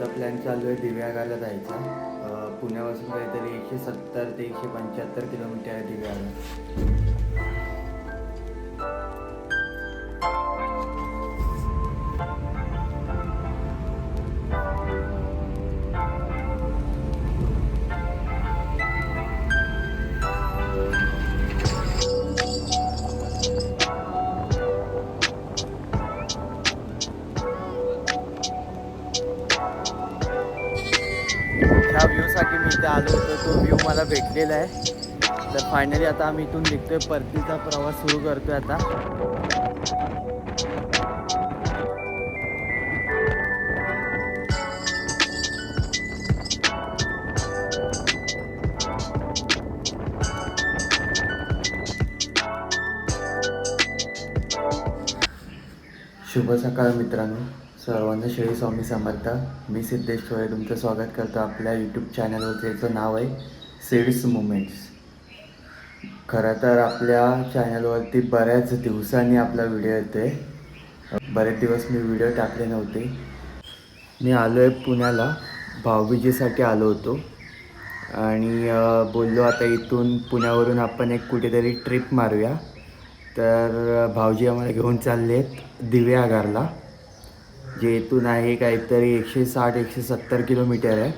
आमचा प्लॅन चालू आहे दिव्यागाला जायचा. पुण्यापासून काहीतरी एकशे सत्तर ते एकशे पंच्याहत्तर किलोमीटर आहे दिव्यागा ह्या व्ह्यूसाठी मी इथे आलो होतो. तो व्ह्यू मला भेटलेला आहे. तर फायनली आता आम्ही इथून निघतोय. परतीचा प्रवास सुरू करतोय आता. शुभ सकाळ मित्रांनो. सर्वांना श्री स्वामी समर्थ. मी सिद्धेश चोळे तुमचं स्वागत करतो आपल्या यूट्यूब चॅनलवर ज्याचं नाव आहे सीड्स मुमेंट्स खरं तर आपल्या चॅनलवरती बऱ्याच दिवसांनी आपला व्हिडिओ येते बरेच दिवस मी व्हिडिओ टाकले नव्हते. मी आलो आहे पुण्याला. भाऊबीजेसाठी आलो होतो. आणि बोललो आता इथून पुण्यावरून आपण एक कुठेतरी ट्रिप मारूया. तर भाऊजी आम्हाला घेऊन चालले आहेत दिव्यागारला जे इथून आहे काहीतरी एकशे साठ एकशे सत्तर किलोमीटर आहे.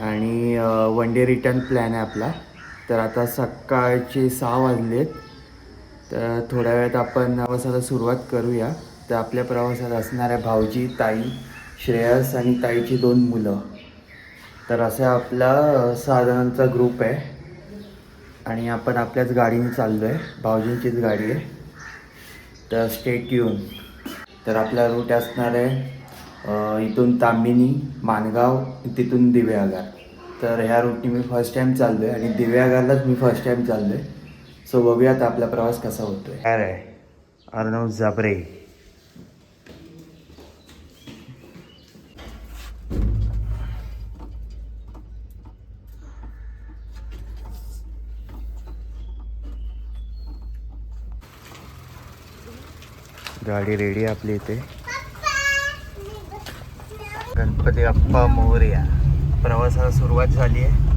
आणि वन डे रिटर्न प्लॅन आहे आपला. तर आता सकाळचे सहा वाजले आहेत तर थोड्या वेळात आपण प्रवासाला सुरुवात करूया. तर आपल्या प्रवासात असणाऱ्या भाऊजी ताई श्रेयस आणि ताईची दोन मुलं. तर असा आपला अ, सहा जणांचा ग्रुप आहे. आणि आपण आपल्याच गाडीने चाललो आहे भाऊजींचीच गाडी आहे. तर स्टेट येऊन तर आपला रूट असणार आहे इथून तांबिनी माणगाव तिथून दिव्यागार तर ह्या रूटनी मी फर्स्ट टाईम चाललो आहे आणि दिव्यागारलाच मी फर्स्ट टाईम चाललो आहे सो बघूयात आपला प्रवास कसा होतो आहे रे अर्णव जाबरे. गाडी रेडी आपली इथे. गणपती अप्पा मोरया. प्रवासाला सुरुवात झाली आहे.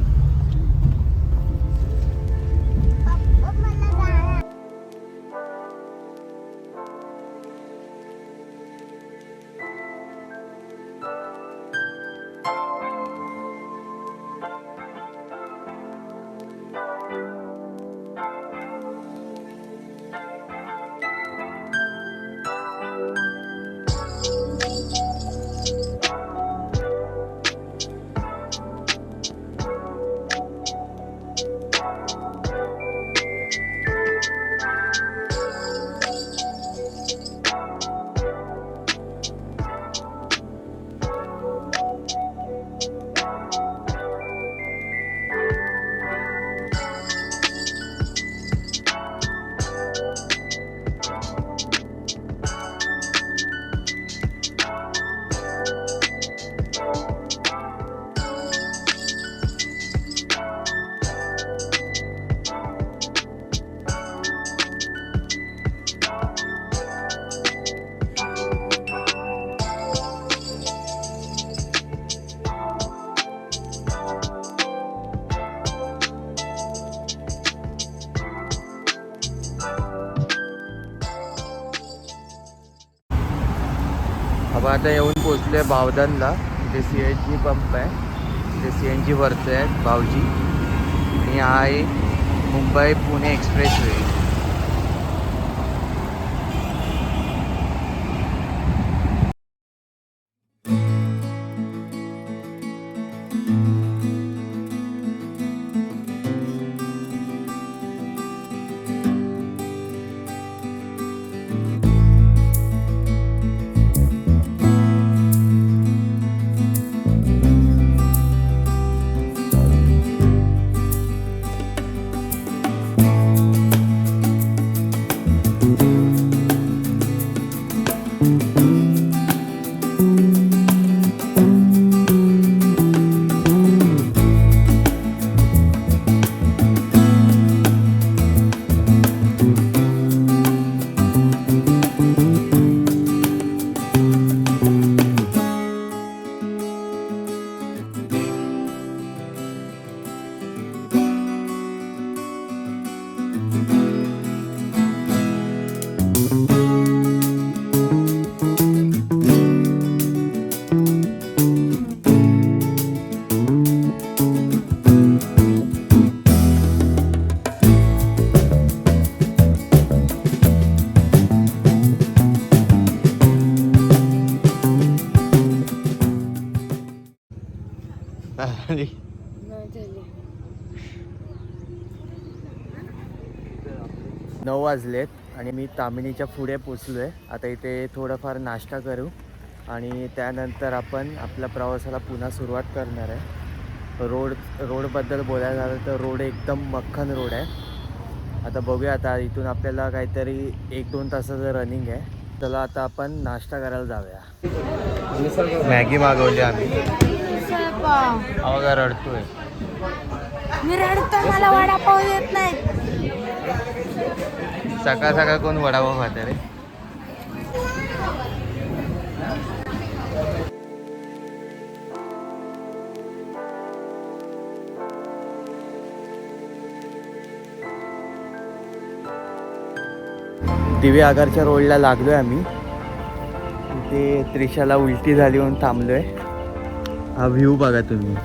आता येऊन पोचलो आहे बावधनला जे सी एन जी पंप आहे. जे सी एन जी वरचं आहे भाऊजी. आणि हा आहे मुंबई पुणे एक्सप्रेस नऊ वाजलेत आणि मी तामिनीच्या पुढे पोचलो आहे आता इथे थोडंफार नाश्ता करू आणि त्यानंतर आपण आपल्या प्रवासाला पुन्हा सुरुवात करणार आहे. रोड रोडबद्दल बोलायला झालं तर रोड एकदम मक्खन रोड आहे. आता बघूया आता इथून आपल्याला काहीतरी एक दोन तासाचं रनिंग आहे. चला आता आपण नाश्ता करायला जाऊया. मॅगी मागवली आम्ही. अवघा रडतोय मी रडतो मला वडापाव येत नाही सकाळ सकाळ कोण वडापाव खाते रे? दिवे आगारच्या रोडला लागलोय आम्ही. इथे त्रिशाला उलटी झाली म्हणून थांबलोय. हा व्ह्यू बघा तुम्ही.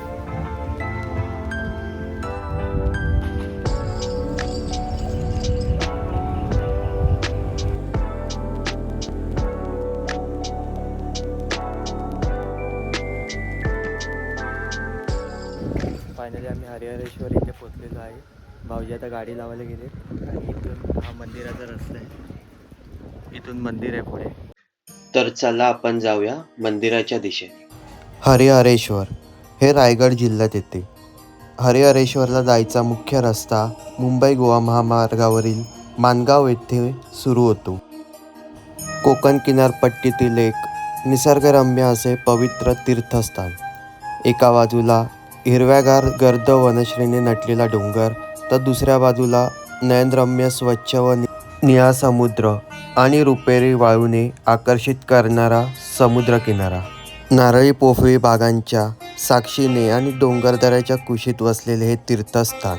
फायनली आम्ही हरिहरेश्वर इथे पोचलेलो आहे. भाऊजी आता गाडी लावायला गेले. आणि इथून हा मंदिराचा रस्ता आहे. इथून मंदिर आहे पुढे. तर चला आपण जाऊया मंदिराच्या दिशेने. हरिहरेश्वर हे रायगड जिल्ह्यात येते. हरिहरेश्वरला जायचा मुख्य रस्ता मुंबई गोवा महामार्गावरील मानगाव येथे सुरू होतो. कोकण किनारपट्टीतील एक निसर्गरम्य असे पवित्र तीर्थस्थान. एका बाजूला हिरव्यागार गर्द वनश्रेने नटलेला डोंगर तर दुसऱ्या बाजूला नयनरम्य स्वच्छ व नि- निळा समुद्र आणि रुपेरी वाळूने आकर्षित करणारा समुद्रकिनारा. नारळी पोफळी बागांच्या साक्षीने आणि डोंगरदऱ्याच्या कुशीत वसलेले हे तीर्थस्थान.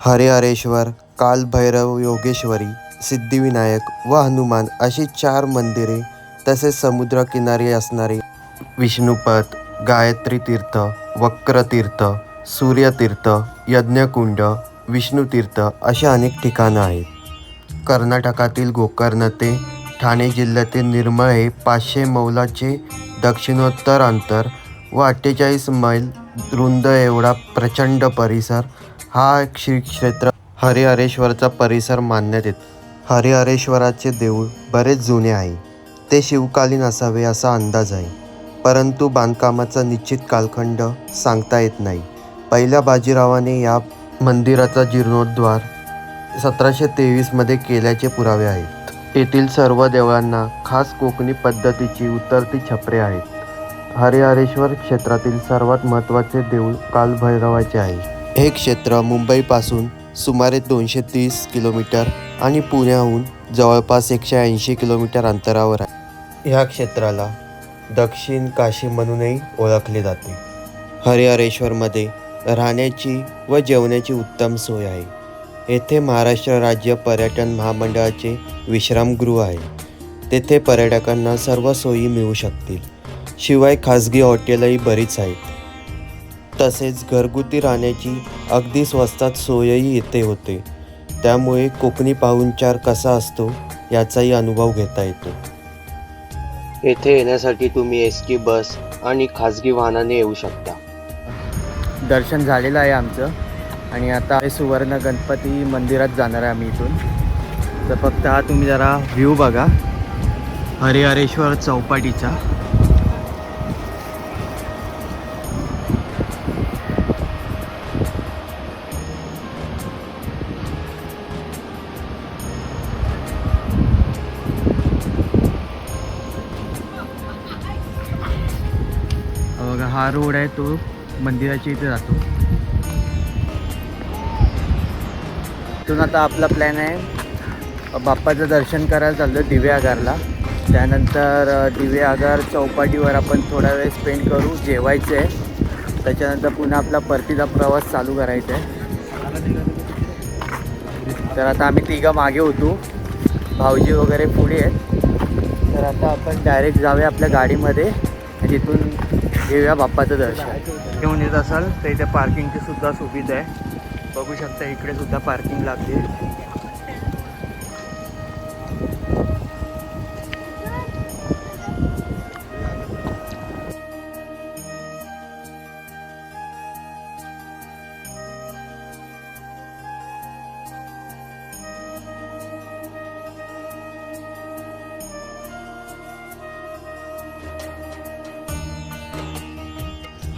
हरिहरेश्वर कालभैरव योगेश्वरी सिद्धिविनायक व हनुमान अशी चार मंदिरे तसेच समुद्रकिनारी असणारे विष्णुपद गायत्री तीर्थ वक्रतीर्थ सूर्यतीर्थ यज्ञकुंड विष्णुतीर्थ अशी अनेक ठिकाणं आहेत. कर्नाटकातील गोकर्ण ते ठाणे जिल्ह्यातील निर्मळ हे पाचशे मौलाचे दक्षिणोत्तर अंतर व अठ्ठेचाळीस मैल रुंद एवढा प्रचंड परिसर हा श्री क्षेत्र हरिहरेश्वरचा परिसर मानण्यात येतो. हरिहरेश्वराचे देऊळ बरेच जुने आहे. ते शिवकालीन असावे असा अंदाज आहे. परंतु बांधकामाचा निश्चित कालखंड सांगता येत नाही. पहिल्या बाजीरावाने या मंदिराचा जीर्णोद्धार सतराशे तेवीसमध्ये केल्याचे पुरावे आहेत. येथील सर्व देवळांना खास कोकणी पद्धतीची उतरती छपरे आहेत. हरिहरेश्वर क्षेत्रातील सर्वात महत्त्वाचे देऊळ कालभैरवाचे आहे. हे क्षेत्र मुंबईपासून सुमारे दोनशे तीस किलोमीटर आणि पुण्याहून जवळपास एकशे ऐंशी किलोमीटर अंतरावर आहे. ह्या क्षेत्राला दक्षिण काशी म्हणूनही ओळखले जाते. हरिहरेश्वरमध्ये राहण्याची व जेवण्याची उत्तम सोय आहे. येथे महाराष्ट्र राज्य पर्यटन महामंडळाचे विश्रामगृह आहे. तेथे पर्यटकांना सर्व सोयी मिळू शकतील. शिवाय खाजगी हॉटेलही बरीच आहेत. तसेच घरगुती राहण्याची अगदी स्वस्तात सोयही येथे होते. त्यामुळे कोकणी पाहुणचार कसा असतो याचाही अनुभव घेता येतो. येथे येण्यासाठी तुम्ही एस टी बस आणि खाजगी वाहनाने येऊ शकता. दर्शन झालेलं आहे आमचं. आणि आता सुवर्ण गणपती मंदिरात जाणार आहे आम्ही इथून. तर फक्त हा तुम्ही जरा व्ह्यू बघा. हरिहरेश्वर चौपाटीचा. बघा हा रोड आहे तो मंदिराच्या इथे जातो. इथून आता आपला प्लॅन आहे. बाप्पाचं दर्शन करायला चाललो दिवे आगारला. त्यानंतर दिवे आगार चौपाटीवर आपण थोडा वेळ स्पेंड करू. जेवायचं आहे. त्याच्यानंतर पुन्हा आपला परतीचा प्रवास चालू करायचा आहे. तर आता आम्ही तिघं मागे होतो. भाऊजी वगैरे पुढे आहेत. तर आता आपण डायरेक्ट जाऊया आपल्या गाडीमध्ये तिथून घेऊया बाप्पाचं दर्शन. घेऊन येत असाल तर इथे पार्किंगची सुद्धा सुविधा आहे. बघू शकता इकडे सुद्धा पार्किंग लागते.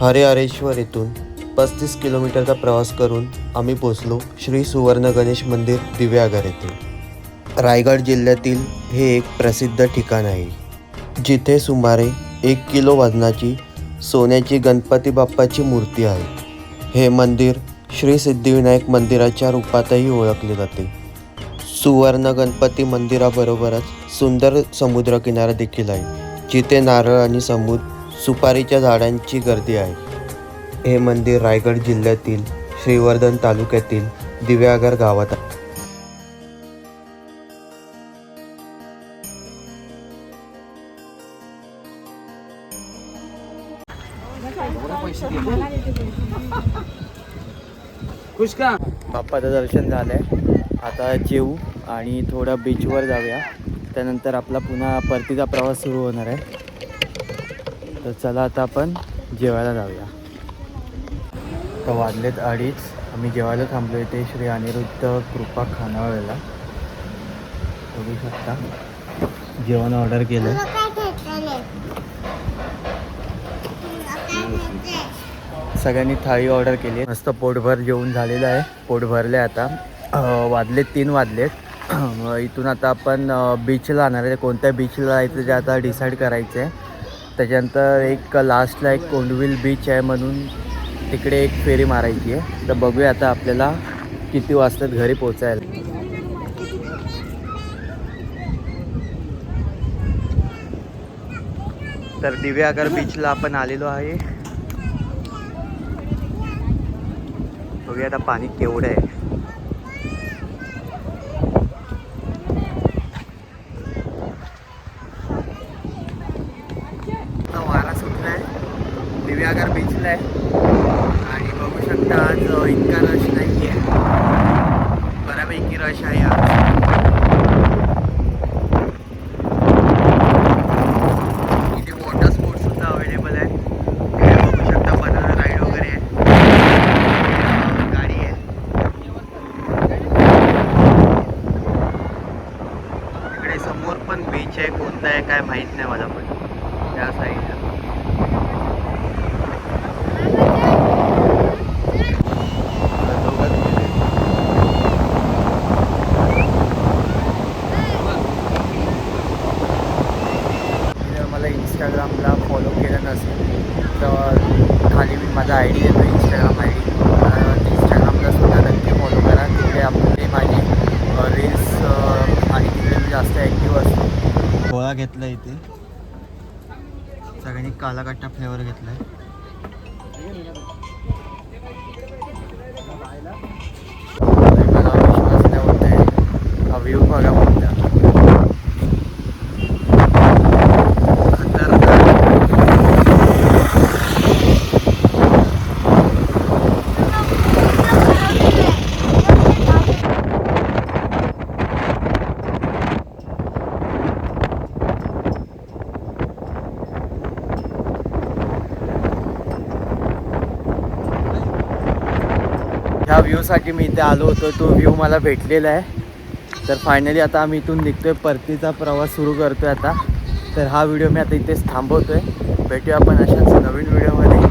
हरे हरेश्वर येथून पस्तीस किलोमीटरचा प्रवास करून आम्ही पोचलो श्री सुवर्ण गणेश मंदिर दिव्यागर येथे रायगड जिल्ह्यातील हे एक प्रसिद्ध ठिकाण आहे. जिथे सुमारे एक किलो वजनाची सोन्याची गणपती बाप्पाची मूर्ती आहे. हे मंदिर श्री सिद्धिविनायक मंदिराच्या रूपातही ओळखले जाते. सुवर्ण गणपती मंदिराबरोबरच सुंदर समुद्रकिनारा देखील आहे. जिथे नारळ आणि समुद्र सुपारीच्या झाडांची गर्दी आहे. हे मंदिर रायगड जिल्ह्यातील श्रीवर्धन तालुक्यातील दिव्यागर गावात आहे. बाप्पाचं दर्शन झालं आहे आता जेवू आणि थोडं बीचवर जाऊया. त्यानंतर आपला पुन्हा परतीचा प्रवास सुरू होणार आहे. तर चला आता आपण जेवायला जाऊया. तर वाजलेत अडीच. आम्ही जेवायला थांबलो इथे. श्री अनिरुद्ध कृपा खानावळला. बघू शकता. जेवण ऑर्डर केलं. सगळ्यांनी थाळी ऑर्डर केली. मस्त पोटभर जेवण झालेलं आहे. पोट भरले आता. वाजलेत तीन वाजलेत. इथून आता आपण बीचला जाणार आहे. कोणत्या बीचला जायचं ते आता डिसाईड करायचं आहे त्याच्यानंतर एक लास्टला एक कोंडविल बीच आहे म्हणून तिकडे एक फेरी मारायची आहे. तर बघूया आता आपल्याला किती वाजतात घरी पोचायला तर दिव्यागर बीचला आपण आलेलो आहे. बघूया आता पाणी केवढं आहे आता वारा सुटला आहे दिव्यागर बीचला आहे आणि बघू शकता आज इतका रश नाही आहे बऱ्यापैकी रश आहे आज इथे वॉटर स्पोर्ट्स सुद्धा अवेलेबल आहे तिकडे बघू शकता बनाना राईड वगैरे आहे अं, गाडी आहे इकडे समोर पण बीच आहे कोणता आहे काय माहीत नाही मला पण त्या साईडला जर मला इंस्टाग्रामला फॉलो केलं नसेल तर खाली मी माझा आय डी देतो इंस्टाग्राम आय डी इंस्टाग्रामला सुद्धा नक्की फॉलो करा. तिकडे आपले माझे रील्स आणि तिकडे मी जास्त ॲक्टिव्ह असतो. गोळा घेतला इथे. सगळ्यांनी कालाकट्टा फ्लेवर घेतला आहे व्ह्यूसाठी मी इथे आलो होतो. तो व्ह्यू मला भेटलेला आहे. तर फायनली आता आम्ही इथून निघतोय. परतीचा प्रवास सुरू करतोय आता. तर हा व्हिडिओ मी आता इथेच थांबवतोय. भेटूया आपण अशाच नवीन व्हिडिओमध्ये